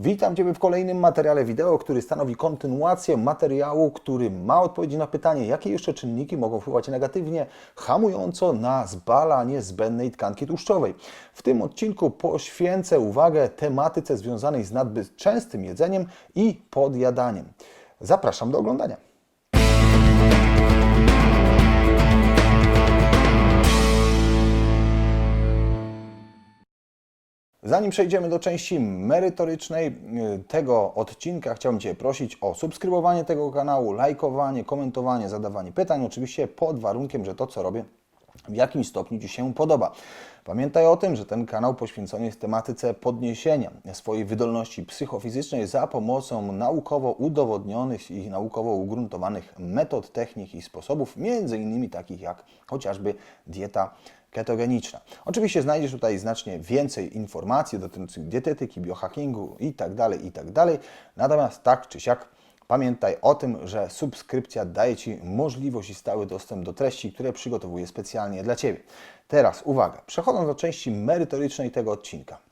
Witam Ciebie w kolejnym materiale wideo, który stanowi kontynuację materiału, który ma odpowiedzi na pytanie, jakie jeszcze czynniki mogą wpływać negatywnie, hamująco na zbalanie zbędnej tkanki tłuszczowej. W tym odcinku poświęcę uwagę tematyce związanej z nadbyt częstym jedzeniem i podjadaniem. Zapraszam do oglądania. Zanim przejdziemy do części merytorycznej y, tego odcinka, chciałbym Cię prosić o subskrybowanie tego kanału, lajkowanie, komentowanie, zadawanie pytań, oczywiście pod warunkiem, że to, co robię, w jakimś stopniu Ci się podoba. Pamiętaj o tym, że ten kanał poświęcony jest tematyce podniesienia swojej wydolności psychofizycznej za pomocą naukowo udowodnionych i naukowo ugruntowanych metod, technik i sposobów, między innymi takich jak chociażby dieta ketogeniczna. Oczywiście znajdziesz tutaj znacznie więcej informacji dotyczących dietetyki, biohackingu itd., itd. Natomiast tak czy siak pamiętaj o tym, że subskrypcja daje Ci możliwość i stały dostęp do treści, które przygotowuję specjalnie dla Ciebie. Teraz uwaga, przechodząc do części merytorycznej tego odcinka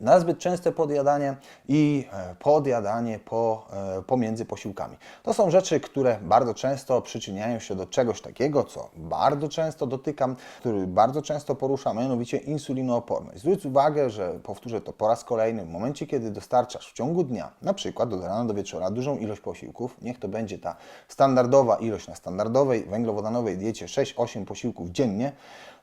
nazbyt częste podjadanie i e, podjadanie po, e, pomiędzy posiłkami. To są rzeczy, które bardzo często przyczyniają się do czegoś takiego, co bardzo często dotykam, który bardzo często poruszam, mianowicie insulinooporność. Zwróć uwagę, że powtórzę to po raz kolejny, w momencie, kiedy dostarczasz w ciągu dnia, na przykład do rana do wieczora, dużą ilość posiłków, niech to będzie ta standardowa ilość na standardowej węglowodanowej diecie 6-8 posiłków dziennie,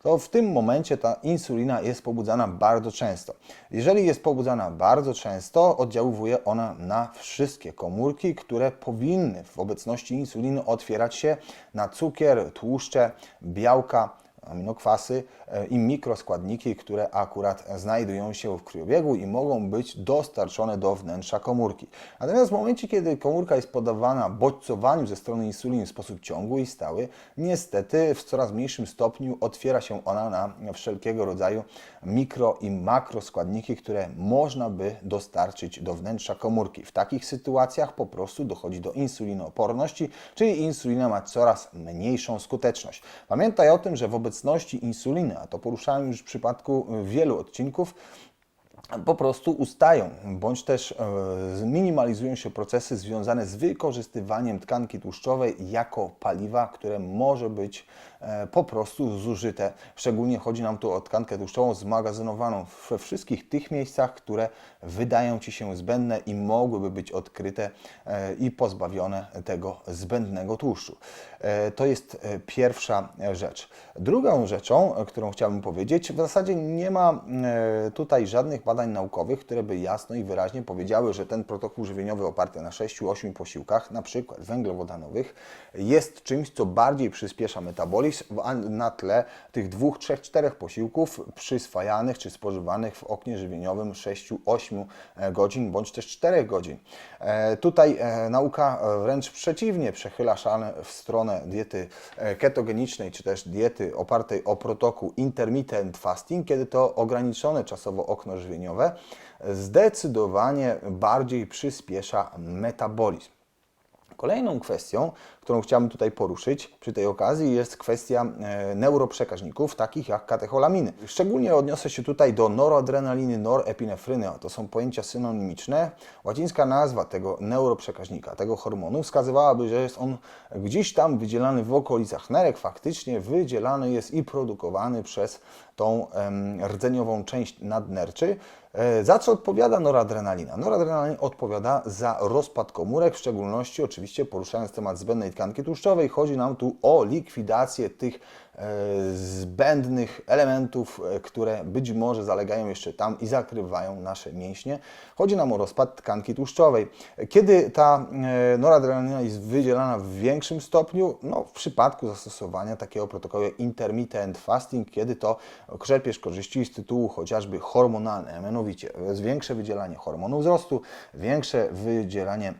to w tym momencie ta insulina jest pobudzana bardzo często. Jeżeli jest pobudzana bardzo często, oddziałuje ona na wszystkie komórki, które powinny w obecności insuliny otwierać się na cukier, tłuszcze, białka, aminokwasy e, i mikroskładniki, które akurat znajdują się w krwiobiegu i mogą być dostarczone do wnętrza komórki. Natomiast w momencie, kiedy komórka jest podawana bodźcowaniu ze strony insuliny w sposób ciągły i stały, niestety w coraz mniejszym stopniu otwiera się ona na wszelkiego rodzaju mikro i makroskładniki, które można by dostarczyć do wnętrza komórki. W takich sytuacjach po prostu dochodzi do insulinooporności, czyli insulina ma coraz mniejszą skuteczność. Pamiętaj o tym, że w obecności insuliny, a to poruszałem już w przypadku wielu odcinków, po prostu ustają, bądź też e, zminimalizują się procesy związane z wykorzystywaniem tkanki tłuszczowej jako paliwa, które może być po prostu zużyte. Szczególnie chodzi nam tu o tkankę tłuszczową zmagazynowaną we wszystkich tych miejscach, które wydają Ci się zbędne i mogłyby być odkryte e, i pozbawione tego zbędnego tłuszczu. To jest pierwsza rzecz. Drugą rzeczą, którą chciałbym powiedzieć, w zasadzie nie ma tutaj żadnych badań naukowych, które by jasno i wyraźnie powiedziały, że ten protokół żywieniowy oparty na 6-8 posiłkach, na przykład węglowodanowych, jest czymś, co bardziej przyspiesza metabolizm na tle tych 2, 3, 4 posiłków przyswajanych czy spożywanych w oknie żywieniowym 6-8 godzin bądź też 4 godzin. E, tutaj e, nauka wręcz przeciwnie przechyla szale w stronę diety e, ketogenicznej czy też diety opartej o protokół intermittent fasting, kiedy to ograniczone czasowo okno żywieniowe zdecydowanie bardziej przyspiesza metabolizm. Kolejną kwestią, którą chciałbym tutaj poruszyć przy tej okazji, jest kwestia e, neuroprzekaźników, takich jak katecholaminy. Szczególnie odniosę się tutaj do noradrenaliny, norepinefryny. To są pojęcia synonimiczne. Łacińska nazwa tego neuroprzekaźnika, tego hormonu, wskazywałaby, że jest on gdzieś tam wydzielany w okolicach nerek. Faktycznie wydzielany jest i produkowany przez tą rdzeniową część nadnerczy. E, za co odpowiada noradrenalina? Noradrenalina odpowiada za rozpad komórek, w szczególności oczywiście poruszając temat zbędnej tkanki tłuszczowej. Chodzi nam tu o likwidację tych e, zbędnych elementów, e, które być może zalegają jeszcze tam i zakrywają nasze mięśnie. Chodzi nam o rozpad tkanki tłuszczowej. Kiedy ta noradrenalina jest wydzielana w większym stopniu? No, w przypadku zastosowania takiego protokołu intermittent fasting, kiedy to czerpiesz korzyści z tytułu chociażby hormonalne, mianowicie większe wydzielanie hormonu wzrostu, większe wydzielanie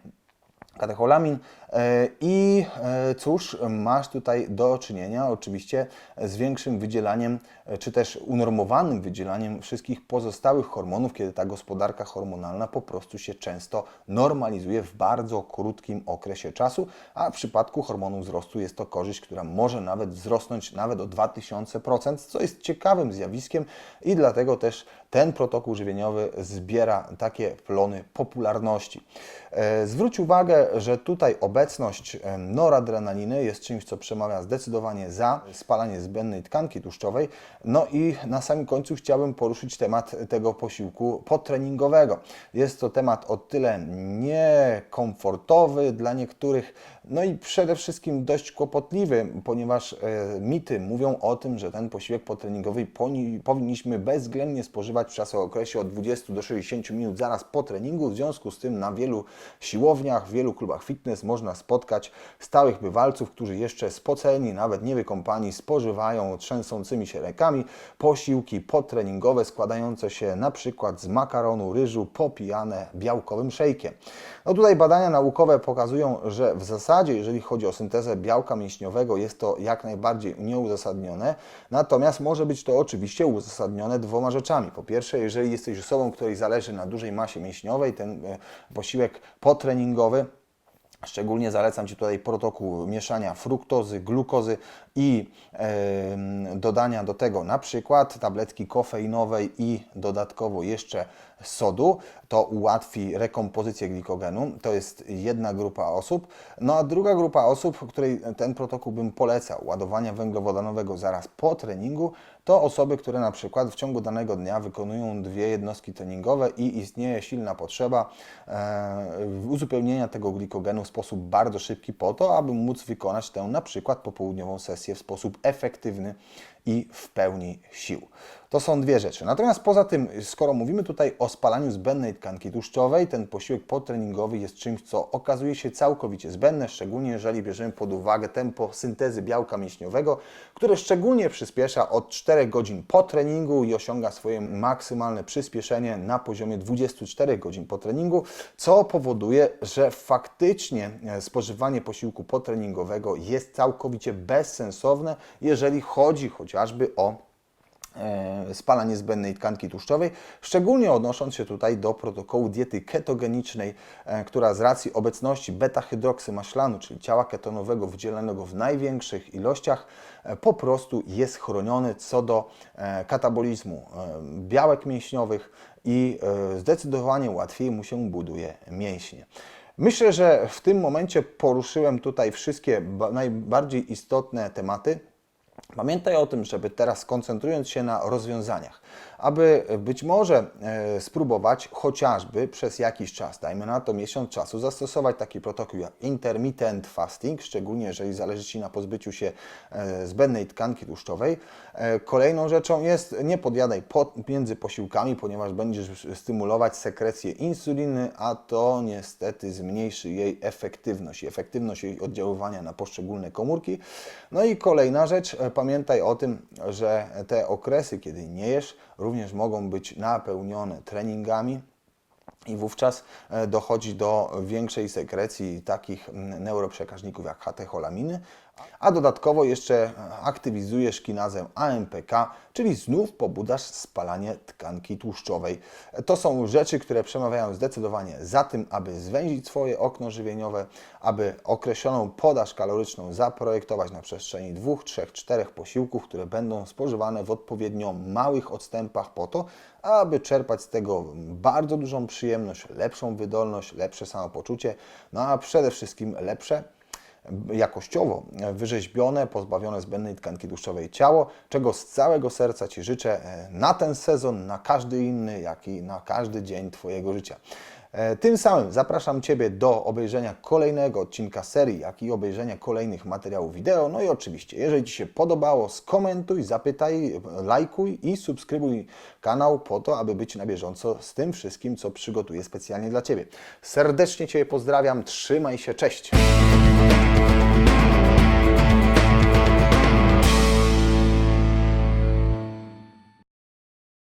katecholamin. E, i e, cóż, masz tutaj do czynienia oczywiście z większym wydzielaniem, e, czy też unormowanym wydzielaniem wszystkich pozostałych hormonów, kiedy ta gospodarka hormonalna po prostu się często normalizuje w bardzo krótkim okresie czasu, a w przypadku hormonu wzrostu jest to korzyść, która może nawet wzrosnąć nawet o 2000%, co jest ciekawym zjawiskiem i dlatego też ten protokół żywieniowy zbiera takie plony popularności. E, Zwróć uwagę, że tutaj obecność e, noradrenaliny jest czymś, co przemawia zdecydowanie za spalanie zbędnej tkanki tłuszczowej. No i na samym końcu chciałbym poruszyć temat tego posiłku podtreningowego. Jest to temat o tyle niekomfortowy dla niektórych, no i przede wszystkim dość kłopotliwy, ponieważ e, mity mówią o tym, że ten posiłek podtreningowy poni- powinniśmy bezwzględnie spożywać w czasookresie od 20 do 60 minut zaraz po treningu. W związku z tym na wielu siłowniach, w wielu klubach fitness można spotkać stałych bywalców, którzy jeszcze spoceni, nawet niewykąpani, spożywają trzęsącymi się rękami posiłki podtreningowe składające się na przykład z makaronu, ryżu popijane białkowym szejkiem. No tutaj badania naukowe pokazują, że w zasadzie, jeżeli chodzi o syntezę białka mięśniowego, jest to jak najbardziej nieuzasadnione, natomiast może być to oczywiście uzasadnione dwoma rzeczami. Po pierwsze, jeżeli jesteś osobą, której zależy na dużej masie mięśniowej, ten e, posiłek podtreningowy Szczególnie zalecam Ci tutaj protokół mieszania fruktozy, glukozy i dodania do tego na przykład tabletki kofeinowej i dodatkowo jeszcze sodu. To ułatwi rekompozycję glikogenu. To jest jedna grupa osób. No a druga grupa osób, której ten protokół bym polecał, ładowania węglowodanowego zaraz po treningu, to osoby, które na przykład w ciągu danego dnia wykonują dwie jednostki treningowe i istnieje silna potrzeba e, uzupełnienia tego glikogenu w sposób bardzo szybki po to, aby móc wykonać tę na przykład popołudniową sesję w sposób efektywny i w pełni sił. To są dwie rzeczy. Natomiast poza tym, skoro mówimy tutaj o spalaniu zbędnej tkanki tłuszczowej, ten posiłek podtreningowy jest czymś, co okazuje się całkowicie zbędne, szczególnie jeżeli bierzemy pod uwagę tempo syntezy białka mięśniowego, które szczególnie przyspiesza od 4 godzin po treningu i osiąga swoje maksymalne przyspieszenie na poziomie 24 godzin po treningu, co powoduje, że faktycznie e, spożywanie posiłku podtreningowego jest całkowicie bezsensowne, jeżeli chodzi chociażby o e, spalanie zbędnej tkanki tłuszczowej, szczególnie odnosząc się tutaj do protokołu diety ketogenicznej, e, która z racji obecności beta-hydroksymaślanu, czyli ciała ketonowego wydzielanego w największych ilościach, e, po prostu jest chroniony co do katabolizmu białek mięśniowych i zdecydowanie łatwiej mu się buduje mięśnie. Myślę, że w tym momencie poruszyłem tutaj wszystkie ba- najbardziej istotne tematy. Pamiętaj o tym, żeby teraz skoncentrując się na rozwiązaniach, aby być może e, spróbować chociażby przez jakiś czas, dajmy na to miesiąc czasu, zastosować taki protokół jak intermittent fasting, szczególnie jeżeli zależy Ci na pozbyciu się e, zbędnej tkanki tłuszczowej. E, kolejną rzeczą jest nie podjadaj pod, między posiłkami, ponieważ będziesz stymulować sekrecję insuliny, a to niestety zmniejszy jej efektywność efektywność jej oddziaływania na poszczególne komórki. No i kolejna rzecz, pamiętaj o tym, że te okresy, kiedy nie jesz, mogą być napełnione treningami, i wówczas e, dochodzi do większej sekrecji takich mm, neuroprzekaźników jak katecholaminy, a dodatkowo jeszcze e, aktywizujesz kinazę AMPK, czyli znów pobudasz spalanie tkanki tłuszczowej. E, To są rzeczy, które przemawiają zdecydowanie za tym, aby zwęzić swoje okno żywieniowe, aby określoną podaż kaloryczną zaprojektować na przestrzeni 2, 3, 4 posiłków, które będą spożywane w odpowiednio małych odstępach po to, aby czerpać z tego bardzo dużą przyjemność, lepszą wydolność, lepsze samopoczucie, no a przede wszystkim lepsze jakościowo wyrzeźbione, pozbawione zbędnej tkanki tłuszczowej ciało, czego z całego serca Ci życzę e, na ten sezon, na każdy inny, jak i na każdy dzień Twojego życia. E, Tym samym zapraszam Ciebie do obejrzenia kolejnego odcinka serii, jak i obejrzenia kolejnych materiałów wideo. No i oczywiście, jeżeli Ci się podobało, skomentuj, zapytaj, lajkuj i subskrybuj kanał po to, aby być na bieżąco z tym wszystkim, co przygotuję specjalnie dla Ciebie. Serdecznie Cię pozdrawiam, trzymaj się, cześć!